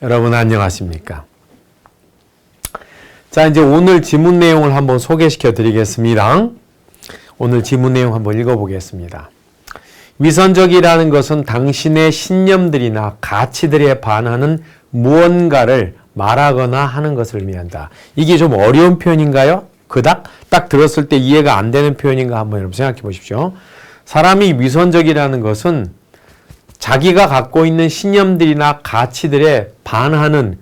여러분 안녕하십니까? 자, 이제 오늘 지문 내용을 한번 소개시켜 드리겠습니다. 오늘 지문 내용 한번 읽어 보겠습니다. 위선적이라는 것은 당신의 신념들이나 가치들에 반하는 무언가를 말하거나 하는 것을 의미한다. 이게 좀 어려운 표현인가요? 그닥 딱 들었을 때 이해가 안 되는 표현인가 한번 여러분 생각해 보십시오. 사람이 위선적이라는 것은 자기가 갖고 있는 신념들이나 가치들에 반하는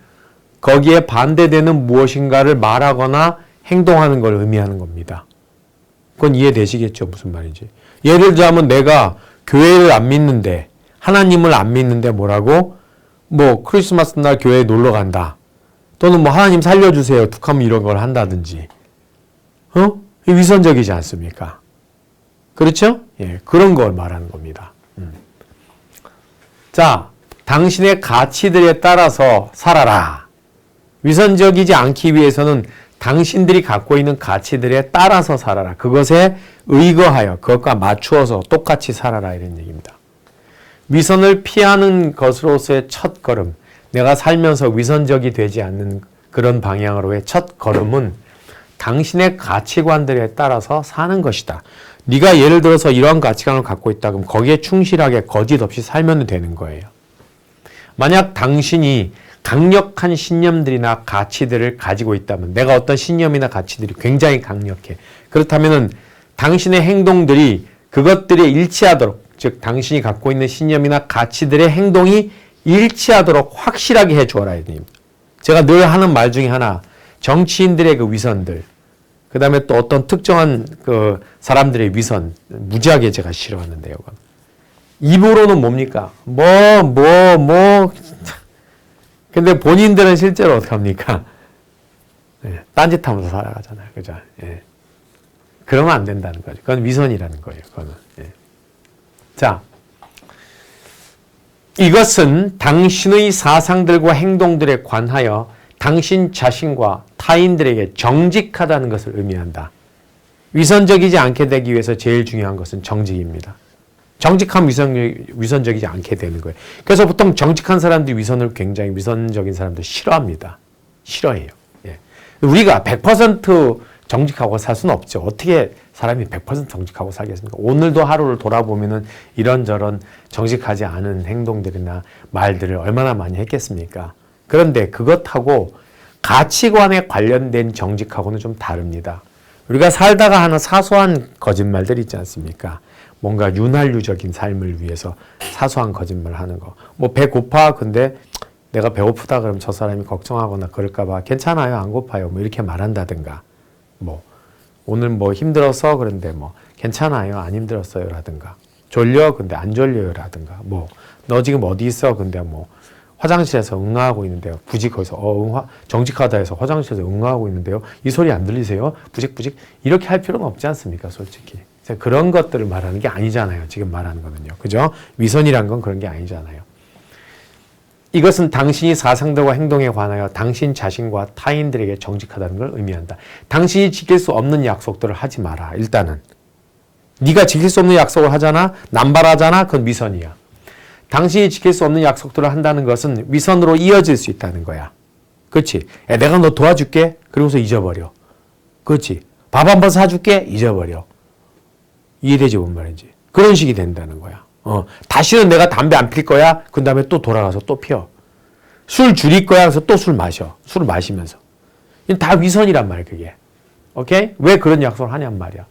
거기에 반대되는 무엇인가를 말하거나 행동하는 걸 의미하는 겁니다. 그건 이해되시겠죠? 무슨 말인지. 예를 들자면 내가 교회를 안 믿는데 하나님을 안 믿는데 뭐라고? 뭐 크리스마스 날 교회에 놀러 간다. 또는 뭐 하나님 살려주세요. 툭하면 이런 걸 한다든지. 어? 위선적이지 않습니까? 그렇죠? 예, 그런 걸 말하는 겁니다. 음. 자, 당신의 가치들에 따라서 살아라. 위선적이지 않기 위해서는 당신들이 갖고 있는 가치들에 따라서 살아라. 그것에 의거하여 그것과 맞추어서 똑같이 살아라 이런 얘기입니다. 위선을 피하는 것으로서의 첫 걸음, 내가 살면서 위선적이 되지 않는 그런 방향으로의 첫 걸음은 당신의 가치관들에 따라서 사는 것이다. 네가 예를 들어서 이러한 가치관을 갖고 있다 그럼 거기에 충실하게 거짓 없이 살면 되는 거예요. 만약 당신이 강력한 신념들이나 가치들을 가지고 있다면 내가 어떤 신념이나 가치들이 굉장히 강력해. 그렇다면은 당신의 행동들이 그것들에 일치하도록 즉 당신이 갖고 있는 신념이나 가치들의 행동이 일치하도록 확실하게 해 주어라 님. 제가 늘 하는 말 중에 하나 정치인들의 그 위선들 그 다음에 또 어떤 특정한 그 사람들의 위선 무지하게 제가 싫어하는데요. 입으로는 뭡니까? 뭐 뭐, 뭐. 근데 본인들은 실제로 어떻게 합니까? 예, 딴짓하면서 살아가잖아요. 그죠? 예. 그러면 안 된다는 거죠. 그건 위선이라는 거예요. 그거는. 예. 자, 이것은 당신의 사상들과 행동들에 관하여 당신 자신과 타인들에게 정직하다는 것을 의미한다. 위선적이지 않게 되기 위해서 제일 중요한 것은 정직입니다. 정직한 위선, 위선 적이지 않게 되는 거예요. 그래서 보통 정직한 사람들이 위선을 굉장히 위선적인 사람들 싫어합니다. 싫어해요. 예. 우리가 100% 정직하고 살 수는 없죠. 어떻게 사람이 100% 정직하고 살겠습니까? 오늘도 하루를 돌아보면은 이런저런 정직하지 않은 행동들이나 말들을 얼마나 많이 했겠습니까? 그런데 그것하고 가치관에 관련된 정직하고는 좀 다릅니다. 우리가 살다가 하는 사소한 거짓말들 있지 않습니까? 뭔가 윤활유적인 삶을 위해서 사소한 거짓말 하는 거. 뭐 배 고파 근데 내가 배고프다 그러면 저 사람이 걱정하거나 그럴까 봐 괜찮아요 안 고파요 뭐 이렇게 말한다든가 뭐 오늘 뭐 힘들어서 그런데 뭐 괜찮아요 안 힘들었어요 라든가 졸려 근데 안 졸려요 라든가 뭐 너 지금 어디 있어 근데 뭐 화장실에서 응하고 있는데요. 굳이 거기서 어, 응화, 정직하다 해서 화장실에서 응하고 있는데요. 이 소리 안 들리세요? 부직부직 이렇게 할 필요는 없지 않습니까? 솔직히 그런 것들을 말하는 게 아니잖아요. 지금 말하는 거는요. 그죠? 위선이란 건 그런 게 아니잖아요. 이것은 당신이 사상들과 행동에 관하여 당신 자신과 타인들에게 정직하다는 걸 의미한다. 당신이 지킬 수 없는 약속들을 하지 마라. 일단은 네가 지킬 수 없는 약속을 하잖아, 남발하잖아, 그건 위선이야. 당신이 지킬 수 없는 약속들을 한다는 것은 위선으로 이어질 수 있다는 거야. 그렇지? 야, 내가 너 도와줄게. 그러고서 잊어버려. 그렇지? 밥 한 번 사줄게. 잊어버려. 이해되지 뭔 말인지. 그런 식이 된다는 거야. 어, 다시는 내가 담배 안 필 거야. 그 다음에 또 돌아가서 또 피워. 술 줄일 거야. 그래서 또 술 마셔. 술을 마시면서. 다 위선이란 말이야, 그게. 오케이? 왜 그런 약속을 하냔 말이야.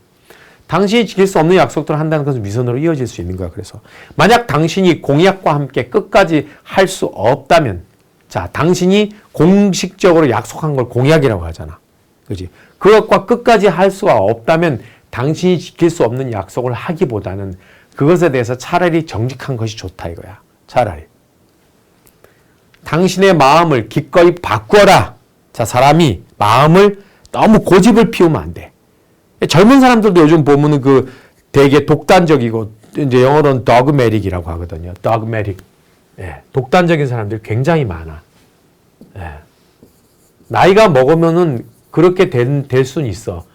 당신이 지킬 수 없는 약속들을 한다는 것은 위선으로 이어질 수 있는 거야. 그래서 만약 당신이 공약과 함께 끝까지 할 수 없다면 자, 당신이 공식적으로 약속한 걸 공약이라고 하잖아. 그지? 그것과 끝까지 할 수가 없다면 당신이 지킬 수 없는 약속을 하기보다는 그것에 대해서 차라리 정직한 것이 좋다 이거야. 차라리. 당신의 마음을 기꺼이 바꾸어라. 자, 사람이 마음을 너무 고집을 피우면 안 돼. 젊은 사람들도 요즘 보면은 그 되게 독단적이고 이제 영어로는 dogmatic이라고 하거든요. dogmatic. 예, 독단적인 사람들이 굉장히 많아. 예. 나이가 먹으면은 그렇게 된, 될 수는 있어.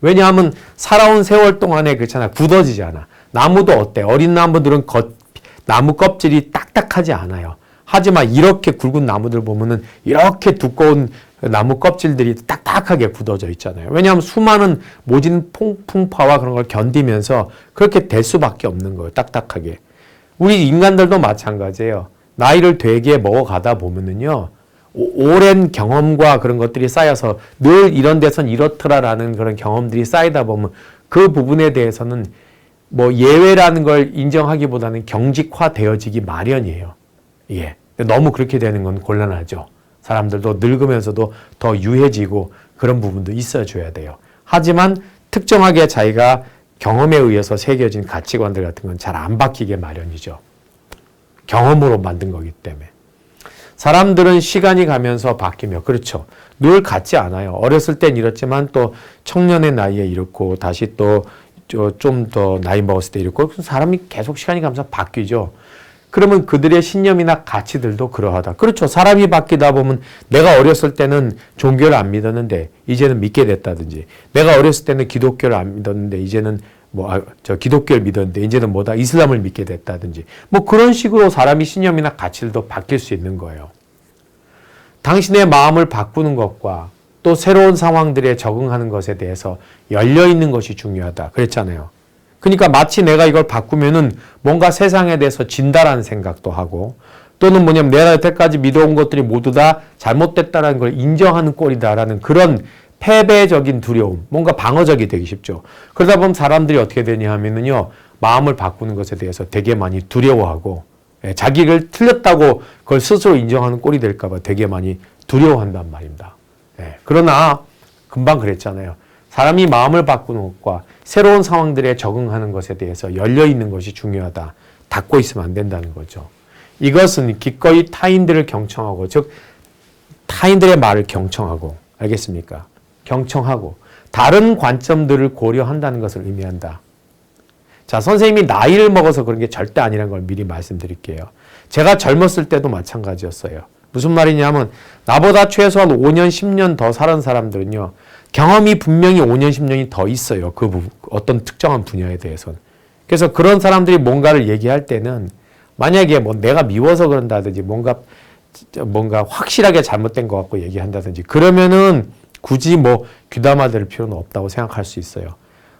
왜냐하면 살아온 세월 동안에 그렇잖아. 굳어지지 않아. 나무도 어때? 어린 나무들은 겉, 나무 껍질이 딱딱하지 않아요. 하지만 이렇게 굵은 나무들 보면은 이렇게 두꺼운 나무 껍질들이 딱딱하게 굳어져 있잖아요. 왜냐하면 수많은 모진 풍파와 그런 걸 견디면서 그렇게 될 수밖에 없는 거예요. 딱딱하게. 우리 인간들도 마찬가지예요. 나이를 되게 먹어가다 보면은요. 오랜 경험과 그런 것들이 쌓여서 늘 이런 데선 이렇더라라는 그런 경험들이 쌓이다 보면 그 부분에 대해서는 뭐 예외라는 걸 인정하기보다는 경직화 되어지기 마련이에요. 예. 너무 그렇게 되는 건 곤란하죠. 사람들도 늙으면서도 더 유해지고 그런 부분도 있어줘야 돼요. 하지만 특정하게 자기가 경험에 의해서 새겨진 가치관들 같은 건 잘 안 바뀌게 마련이죠. 경험으로 만든 거기 때문에. 사람들은 시간이 가면서 바뀌며 그렇죠. 늘 같지 않아요. 어렸을 땐 이렇지만 또 청년의 나이에 이렇고 다시 또 좀 더 나이 먹었을 때 이렇고 사람이 계속 시간이 가면서 바뀌죠. 그러면 그들의 신념이나 가치들도 그러하다. 그렇죠. 사람이 바뀌다 보면 내가 어렸을 때는 종교를 안 믿었는데 이제는 믿게 됐다든지 내가 어렸을 때는 기독교를 안 믿었는데 이제는 뭐, 아, 저 기독교를 믿었는데 이제는 뭐다 이슬람을 믿게 됐다든지 뭐 그런 식으로 사람이 신념이나 가치들도 바뀔 수 있는 거예요. 당신의 마음을 바꾸는 것과 또 새로운 상황들에 적응하는 것에 대해서 열려 있는 것이 중요하다. 그랬잖아요. 그러니까 마치 내가 이걸 바꾸면은 뭔가 세상에 대해서 진다라는 생각도 하고 또는 뭐냐면 내가 여태까지 믿어온 것들이 모두 다 잘못됐다라는 걸 인정하는 꼴이다라는 그런 패배적인 두려움, 뭔가 방어적이 되기 쉽죠. 그러다 보면 사람들이 어떻게 되냐 하면은요, 마음을 바꾸는 것에 대해서 되게 많이 두려워하고, 예, 자기를 틀렸다고 그걸 스스로 인정하는 꼴이 될까봐 되게 많이 두려워한단 말입니다. 예, 그러나, 금방 그랬잖아요. 사람이 마음을 바꾸는 것과 새로운 상황들에 적응하는 것에 대해서 열려 있는 것이 중요하다. 닫고 있으면 안 된다는 거죠. 이것은 기꺼이 타인들을 경청하고, 즉, 타인들의 말을 경청하고, 알겠습니까? 경청하고, 다른 관점들을 고려한다는 것을 의미한다. 자, 선생님이 나이를 먹어서 그런 게 절대 아니라는 걸 미리 말씀드릴게요. 제가 젊었을 때도 마찬가지였어요. 무슨 말이냐면, 나보다 최소한 5년, 10년 더 살은 사람들은요, 경험이 분명히 5년, 10년이 더 있어요. 그 어떤 특정한 분야에 대해서는. 그래서 그런 사람들이 뭔가를 얘기할 때는 만약에 뭐 내가 미워서 그런다든지 뭔가 뭔가 확실하게 잘못된 것 같고 얘기한다든지 그러면은 굳이 뭐 귀담아 들 필요는 없다고 생각할 수 있어요.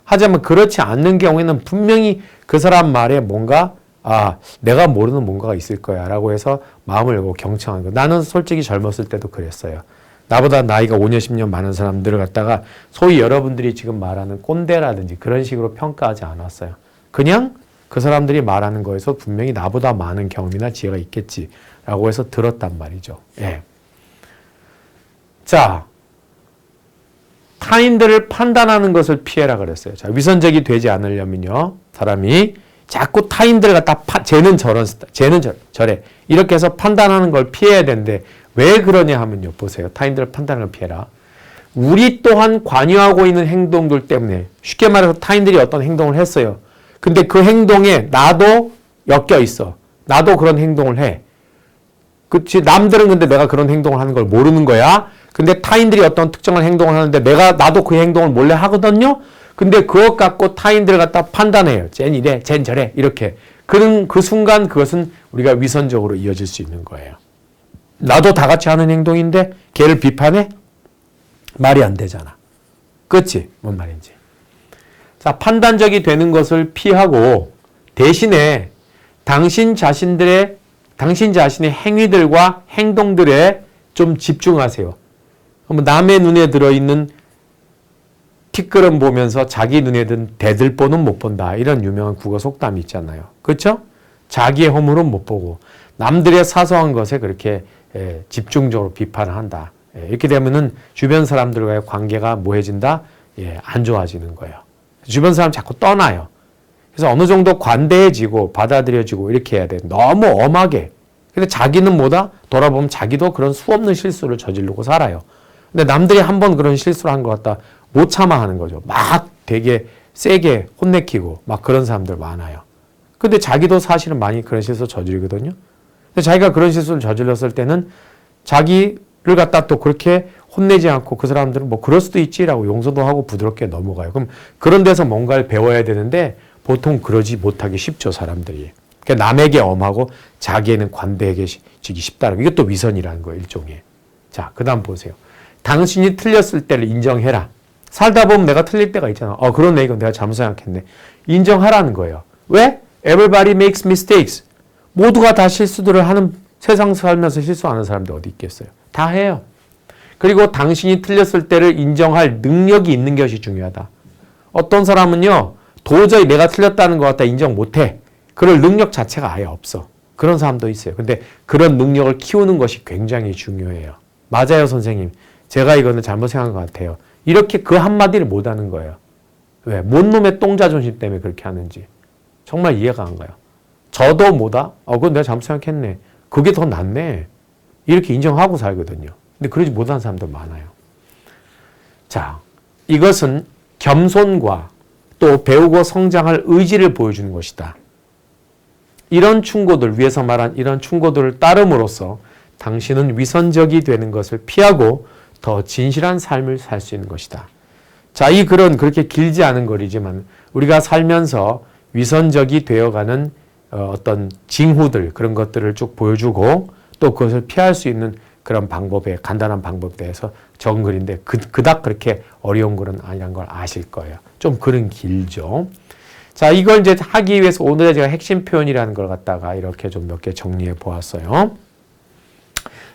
하지만 그렇지 않는 경우에는 분명히 그 사람 말에 뭔가 아, 내가 모르는 뭔가가 있을 거야 라고 해서 마음을 열고 경청하는 거. 나는 솔직히 젊었을 때도 그랬어요. 나보다 나이가 5년, 10년 많은 사람들을 갖다가 소위 여러분들이 지금 말하는 꼰대라든지 그런 식으로 평가하지 않았어요. 그냥 그 사람들이 말하는 거에서 분명히 나보다 많은 경험이나 지혜가 있겠지라고 해서 들었단 말이죠. 예. 자, 타인들을 판단하는 것을 피해라 그랬어요. 자, 위선적이 되지 않으려면요. 사람이 자꾸 타인들 갖다 파, 쟤는 저런, 쟤는 저, 저래. 이렇게 해서 판단하는 걸 피해야 되는데 왜 그러냐 하면요. 보세요. 타인들을 판단을 피해라. 우리 또한 관여하고 있는 행동들 때문에 쉽게 말해서 타인들이 어떤 행동을 했어요. 근데 그 행동에 나도 엮여 있어. 나도 그런 행동을 해. 그치? 남들은 근데 내가 그런 행동을 하는 걸 모르는 거야. 근데 타인들이 어떤 특정한 행동을 하는데 내가, 나도 그 행동을 몰래 하거든요? 근데 그것 갖고 타인들을 갖다 판단해요. 쟨 이래, 쟨 저래. 이렇게. 그런 그 순간 그것은 우리가 위선적으로 이어질 수 있는 거예요. 나도 다 같이 하는 행동인데 걔를 비판해? 말이 안 되잖아. 그렇지? 뭔 말인지. 자, 판단적이 되는 것을 피하고 대신에 당신 자신들의 당신 자신의 행위들과 행동들에 좀 집중하세요. 남의 눈에 들어있는 티끌은 보면서 자기 눈에 든 대들보는 못 본다. 이런 유명한 국어 속담이 있잖아요. 그렇죠? 자기의 허물은 못 보고 남들의 사소한 것에 그렇게 예, 집중적으로 비판을 한다. 예, 이렇게 되면은 주변 사람들과의 관계가 뭐해진다? 예, 안 좋아지는 거예요. 주변 사람 자꾸 떠나요. 그래서 어느 정도 관대해지고 받아들여지고 이렇게 해야 돼. 너무 엄하게. 근데 자기는 뭐다? 돌아보면 자기도 그런 수없는 실수를 저지르고 살아요. 근데 남들이 한 번 그런 실수를 한 것 같다 못 참아 하는 거죠. 막 되게 세게 혼내키고 막 그런 사람들 많아요. 근데 자기도 사실은 많이 그런 실수 저지르거든요. 근데 자기가 그런 실수를 저질렀을 때는 자기를 갖다 또 그렇게 혼내지 않고 그 사람들은 뭐 그럴 수도 있지라고 용서도 하고 부드럽게 넘어가요. 그럼 그런 데서 뭔가를 배워야 되는데 보통 그러지 못하기 쉽죠, 사람들이. 그러니까 남에게 엄하고 자기에는 관대해지기 쉽다는 이것도 위선이라는 거예요 일종의. 자 그 다음 보세요. 당신이 틀렸을 때를 인정해라. 살다 보면 내가 틀릴 때가 있잖아. 어 그러네 이건 내가 잘못 생각했네. 인정하라는 거예요. 왜? Everybody makes mistakes. 모두가 다 실수들을 하는 세상 살면서 실수하는 사람들 어디 있겠어요? 다 해요. 그리고 당신이 틀렸을 때를 인정할 능력이 있는 것이 중요하다. 어떤 사람은요, 도저히 내가 틀렸다는 것 같다 인정 못해. 그럴 능력 자체가 아예 없어. 그런 사람도 있어요. 근데 그런 능력을 키우는 것이 굉장히 중요해요. 맞아요, 선생님. 제가 이거는 잘못 생각한 것 같아요. 이렇게 그 한마디를 못 하는 거예요. 왜? 뭔 놈의 똥자존심 때문에 그렇게 하는지. 정말 이해가 안 가요. 저도 뭐다? 어, 그건 내가 잘못 생각했네. 그게 더 낫네. 이렇게 인정하고 살거든요. 근데 그러지 못하는 사람들 많아요. 자, 이것은 겸손과 또 배우고 성장할 의지를 보여주는 것이다. 이런 충고들, 위에서 말한 이런 충고들을 따름으로써 당신은 위선적이 되는 것을 피하고 더 진실한 삶을 살 수 있는 것이다. 자, 이 글은 그렇게 길지 않은 글이지만 우리가 살면서 위선적이 되어가는 어, 어떤 징후들 그런 것들을 쭉 보여주고 또 그것을 피할 수 있는 그런 방법에 간단한 방법에 대해서 적은 글인데 그, 그닥 그렇게 어려운 글은 아니란 걸 아실 거예요. 좀 글은 길죠. 자, 이걸 이제 하기 위해서 오늘의 제가 핵심 표현이라는 걸 갖다가 이렇게 좀 몇 개 정리해 보았어요.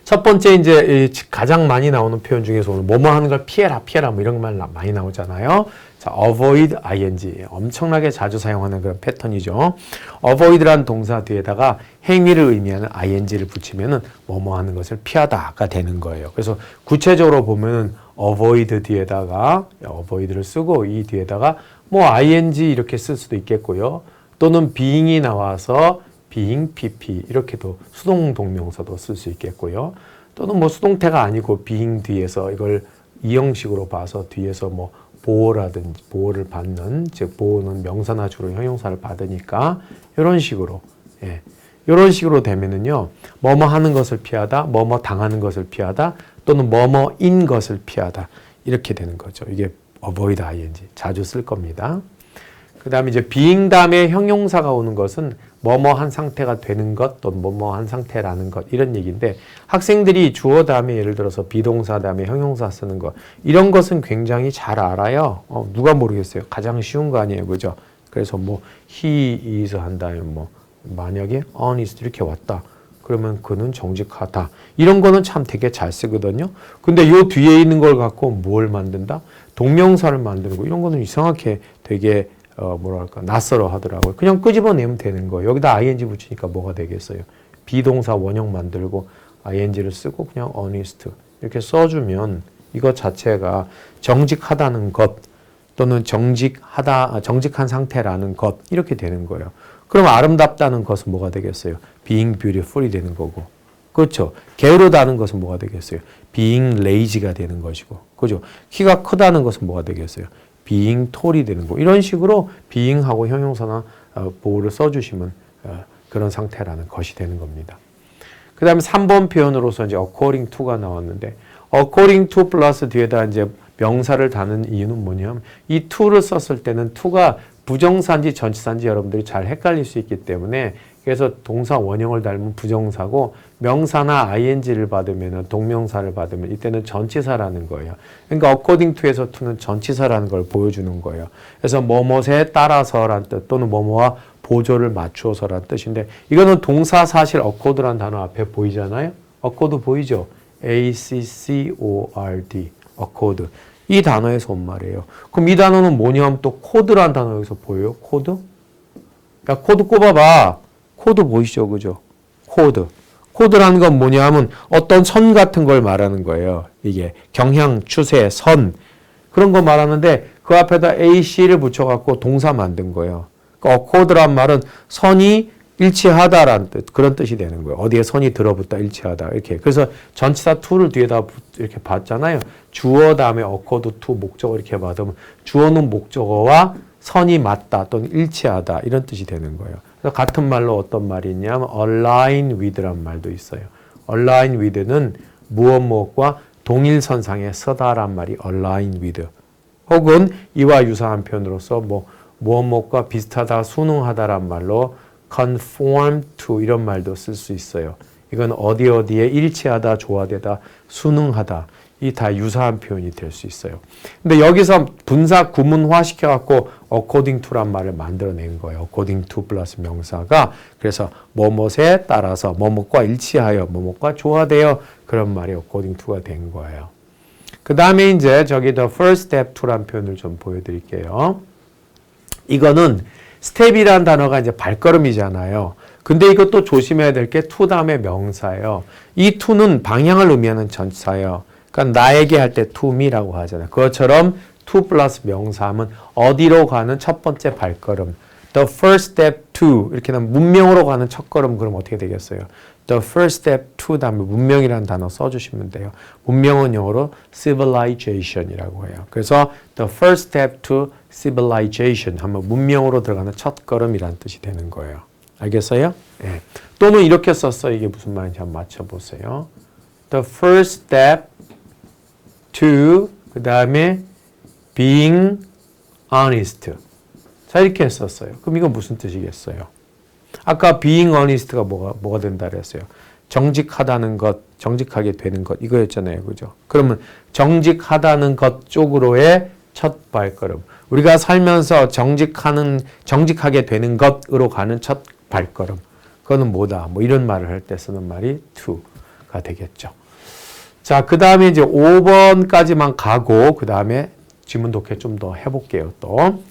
첫 번째 이제 가장 많이 나오는 표현 중에서 오늘 뭐뭐 하는 걸 피해라 피해라 뭐 이런 말 많이 나오잖아요. 자, avoid ing 엄청나게 자주 사용하는 그런 패턴이죠. avoid라는 동사 뒤에다가 행위를 의미하는 ing를 붙이면은 뭐뭐 하는 것을 피하다가 되는 거예요. 그래서 구체적으로 보면은 avoid 뒤에다가 avoid를 쓰고 이 뒤에다가 뭐 ing 이렇게 쓸 수도 있겠고요. 또는 being이 나와서 being pp 이렇게도 수동 동명사도 쓸 수 있겠고요. 또는 뭐 수동태가 아니고 being 뒤에서 이걸 이형식으로 봐서 뒤에서 뭐 보호라든지 보호를 받는 즉 보호는 명사나 주로 형용사를 받으니까 이런 식으로 예. 이런 식으로 되면은요 뭐뭐 하는 것을 피하다 뭐뭐 당하는 것을 피하다 또는 뭐뭐인 것을 피하다 이렇게 되는 거죠 이게 avoid ing 자주 쓸 겁니다 그 다음에 이제 다음에 형용사가 오는 것은 뭐뭐한 상태가 되는 것 또는 뭐뭐한 상태라는 것 이런 얘기인데 학생들이 주어 다음에 예를 들어서 비동사 다음에 형용사 쓰는 것 이런 것은 굉장히 잘 알아요. 어, 누가 모르겠어요. 가장 쉬운 거 아니에요, 그죠? 그래서 뭐 he is 한 다음에 뭐 만약에 honest 이렇게 왔다. 그러면 그는 정직하다. 이런 거는 참 되게 잘 쓰거든요. 근데 요 뒤에 있는 걸 갖고 뭘 만든다? 동명사를 만드는 거 이런 거는 이상하게 되게 어, 뭐랄까, 낯설어 하더라고요. 그냥 끄집어내면 되는 거예요. 여기다 ing 붙이니까 뭐가 되겠어요? 비동사 원형 만들고 ing를 쓰고 그냥 honest 이렇게 써주면 이것 자체가 정직하다는 것 또는 정직하다, 정직한 상태라는 것 이렇게 되는 거예요. 그럼 아름답다는 것은 뭐가 되겠어요? being beautiful이 되는 거고. 그렇죠. 게으르다는 것은 뭐가 되겠어요? being lazy가 되는 것이고. 그죠? 키가 크다는 것은 뭐가 되겠어요? Being tall이 되는 거 이런 식으로 being하고 형용사나 어, 보호를 써주시면 어, 그런 상태라는 것이 되는 겁니다. 그 다음에 3번 표현으로서 이제 according to가 나왔는데 according to 플러스 뒤에다 이제 명사를 다는 이유는 뭐냐면 이 to를 썼을 때는 to가 부정사인지 전치사인지 여러분들이 잘 헷갈릴 수 있기 때문에 그래서 동사 원형을 닮은 부정사고 명사나 ing를 받으면 동명사를 받으면 이때는 전치사라는 거예요. 그러니까 according to에서 to는 전치사라는 걸 보여주는 거예요. 그래서 뭐뭐에 따라서란 뜻 또는 뭐뭐와 보조를 맞추어서란 뜻인데 이거는 동사 사실 accord란 단어 앞에 보이잖아요. accord 보이죠? A C C O R D accord 이 단어에서 온 말이에요. 그럼 이 단어는 뭐냐면 또 코드란 단어 여기서 보여요? 코드? 야 코드 꼽아봐. 코드 보이시죠? 그죠? 코드. 코드라는 건 뭐냐 하면 어떤 선 같은 걸 말하는 거예요. 이게 경향, 추세, 선. 그런 거 말하는데 그 앞에다 AC를 붙여갖고 동사 만든 거예요. 그러니까 코드란 말은 선이 일치하다라는 뜻, 그런 뜻이 되는 거예요. 어디에 선이 들어붙다, 일치하다, 이렇게. 그래서 전치사 to를 뒤에다 이렇게 봤잖아요. 주어 다음에 어코드 to 목적어 이렇게 받으면 주어는 목적어와 선이 맞다 또는 일치하다 이런 뜻이 되는 거예요. 같은 말로 어떤 말이 있냐면 align with란 말도 있어요. align with는 무엇 무엇과 동일선상에 서다란 말이 align with. 혹은 이와 유사한 표현으로서 뭐 무엇 무엇과 비슷하다, 순응하다란 말로 conform to 이런 말도 쓸 수 있어요. 이건 어디 어디에 일치하다, 조화되다, 순응하다 이 다 유사한 표현이 될 수 있어요. 근데 여기서 분사 구문화 시켜갖고 according to란 말을 만들어낸 거예요. according to 플러스 명사가 그래서 뭐뭇에 따라서 뭐뭇과 일치하여 뭐뭇과 조화되어 그런 말이 according to가 된 거예요. 그 다음에 이제 저기 the first step to란 표현을 좀 보여드릴게요. 이거는 스텝이란 단어가 이제 발걸음이잖아요. 근데 이것도 조심해야 될 게 to 다음에 명사예요. 이 to는 방향을 의미하는 전치사예요. 그러니까 나에게 할 때 to me라고 하잖아요. 그것처럼 to 플러스 명사하면 어디로 가는 첫 번째 발걸음. The first step to 이렇게 하면 문명으로 가는 첫 걸음 그럼 어떻게 되겠어요? The first step to 다음에 문명이라는 단어 써주시면 돼요. 문명은 영어로 civilization이라고 해요. 그래서 the first step to civilization 하면 문명으로 들어가는 첫 걸음이라는 뜻이 되는 거예요. 알겠어요? 예. 또는 이렇게 썼어. 이게 무슨 말인지 한번 맞춰보세요. The first step to 그 다음에 being honest. 자 이렇게 했었어요. 그럼 이건 무슨 뜻이겠어요? 아까 being honest가 뭐가 뭐가 된다 그랬어요. 정직하다는 것, 정직하게 되는 것 이거였잖아요, 그죠? 그러면 정직하다는 것 쪽으로의 첫 발걸음. 우리가 살면서 정직하는 정직하게 되는 것으로 가는 첫 발걸음. 그거는 뭐다? 뭐 이런 말을 할 때 쓰는 말이 to가 되겠죠. 자, 그 다음에 이제 5번까지만 가고, 그 다음에 지문 독해 좀 더 해볼게요, 또.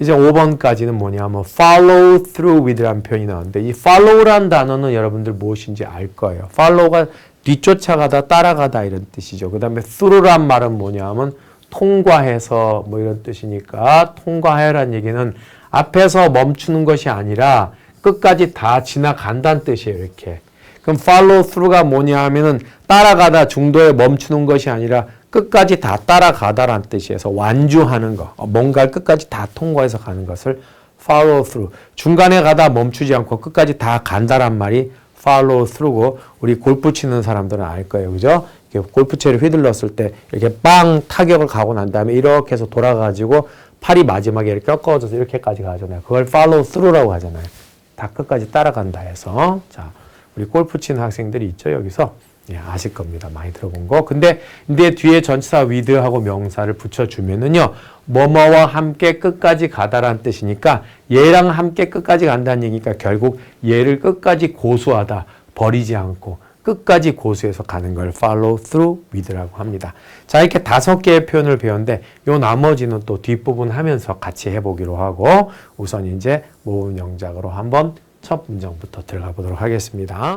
이제 5번까지는 뭐냐면 follow through with라는 표현이 나오는데 이 follow란 단어는 여러분들 무엇인지 알 거예요. follow가 뒤쫓아가다, 따라가다 이런 뜻이죠. 그 다음에 through란 말은 뭐냐면 통과해서 뭐 이런 뜻이니까 통과해라는 얘기는 앞에서 멈추는 것이 아니라 끝까지 다 지나간다는 뜻이에요. 이렇게. 그럼 follow through가 뭐냐 하면은 따라가다 중도에 멈추는 것이 아니라 끝까지 다 따라가다라는 뜻이에서 완주하는 거. 어, 뭔가를 끝까지 다 통과해서 가는 것을 follow through. 중간에 가다 멈추지 않고 끝까지 다 간다란 말이 follow through고 우리 골프 치는 사람들은 알 거예요. 그죠? 골프채를 휘둘렀을 때 이렇게 빵 타격을 가고 난 다음에 이렇게 해서 돌아가지고 팔이 마지막에 이렇게 꺾어져서 이렇게까지 가잖아요. 그걸 follow through라고 하잖아요. 다 끝까지 따라간다 해서. 자, 우리 골프 치는 학생들이 있죠, 여기서. 예, 아실 겁니다. 많이 들어본 거. 근데, 근데 뒤에 전치사 with하고 명사를 붙여주면은요, 뭐뭐와 함께 끝까지 가다라는 뜻이니까 얘랑 함께 끝까지 간다는 얘기니까 결국 얘를 끝까지 고수하다, 버리지 않고 끝까지 고수해서 가는 걸 follow through with라고 합니다. 자, 이렇게 다섯 개의 표현을 배웠는데 요 나머지는 또 뒷부분 하면서 같이 해보기로 하고 우선 이제 모음 영작으로 한번 첫 문장부터 들어가 보도록 하겠습니다.